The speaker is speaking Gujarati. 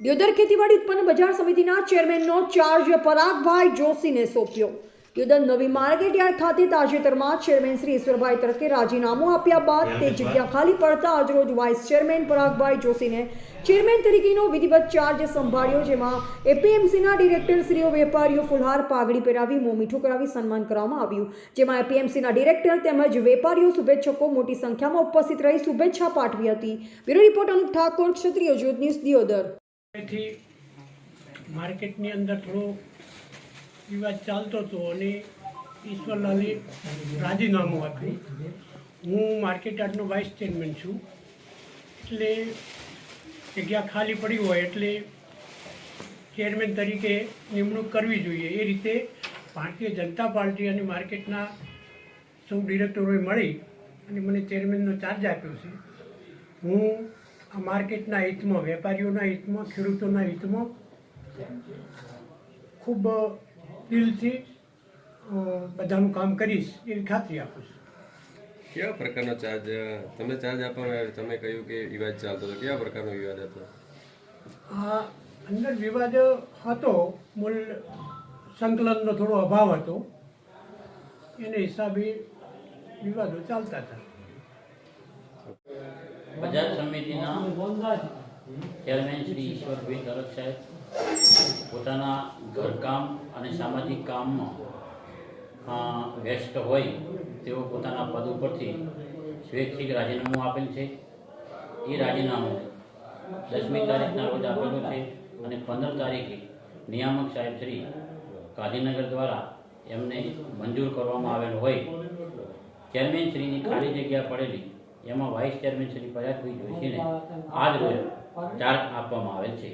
દિયોદર ખેતીવાડી ઉત્પન્ન બજાર સમિતિના ચેરમેનનો ચાર્જ પરાગભાઈ જોશીને સોંપ્યો. દ્યોદર નવી માર્કેટ યાર્ડ ખાતે તાજેતરમાં ચેરમેન શ્રી ઈશ્વરભાઈ તરફે રાજીનામું આપ્યા બાદ તે જગ્યા ખાલી પડતા આજરોજ વાઇસ ચેરમેન પરાગભાઈ જોશીને ચેરમેન તરીકેનો વિધિવત ચાર્જ સંભાળ્યો જેમાં એપીએમસીના ડિરેક્ટરશ્રીઓ વેપારીઓ ફુલહાર પાઘડી પહેરાવી મોં મીઠું કરાવી સન્માન કરવામાં આવ્યું. જેમાં એપીએમસીના ડિરેક્ટર તેમજ વેપારીઓ શુભેચ્છકો મોટી સંખ્યામાં ઉપસ્થિત રહી શુભેચ્છા પાઠવી હતી. Bureau report Anup Thakor Kshatriya Jyot news Deodar. તેથી માર્કેટની અંદર થોડો વિવાદ ચાલતો હતો અને ઈશ્વરલાલે રાજીનામું આપ્યું હું માર્કેટ યાર્ડનો વાઇસ ચેરમેન છું. એટલે જગ્યા ખાલી પડી હોય એટલે ચેરમેન તરીકે નિમણૂક કરવી જોઈએ. એ રીતે ભારતીય જનતા પાર્ટી અને માર્કેટના સૌ ડિરેક્ટરોએ મળી અને મને ચેરમેનનો ચાર્જ આપ્યો છે. હું માર્કેટના હિતમાં વેપારીઓના હિતમાં ખેડૂતોના હિતમાં ખૂબ દિલથી બધાનું કામ કરીશ એવી ખાતરી આપું છું. કેવા પ્રકારનો ચાર્જ તમે ચાર્જ આપવામાં આવ્યો તમે કહ્યું કે વિવાદ ચાલતો હતો કેવા પ્રકારનો વિવાદ હતો? આ અંદર વિવાદ હતો મૂળ સંકલનનો થોડો અભાવ હતો. એને હિસાબે વિવાદો ચાલતા હતા. બજાર સમિતિના ચેરમેન શ્રી ઈશ્વરભાઈ તરફ સાહેબ પોતાના ઘરકામ અને સામાજિક કામમાં વ્યસ્ત હોય તેઓ પોતાના પદ ઉપરથી સ્વૈચ્છિક રાજીનામું આપેલ છે. એ રાજીનામું દસમી તારીખના રોજ આપેલું છે અને પંદર તારીખે નિયામક સાહેબ શ્રી ગાંધીનગર દ્વારા એમને મંજૂર કરવામાં આવેલ હોય. ચેરમેન શ્રીની ખાલી જગ્યા પડેલી એમાં વાઇસ ચેરમેન શ્રી પરાગભાઈ જોશીને આજ રોજ ચાર્જ આપવામાં આવેલ છે.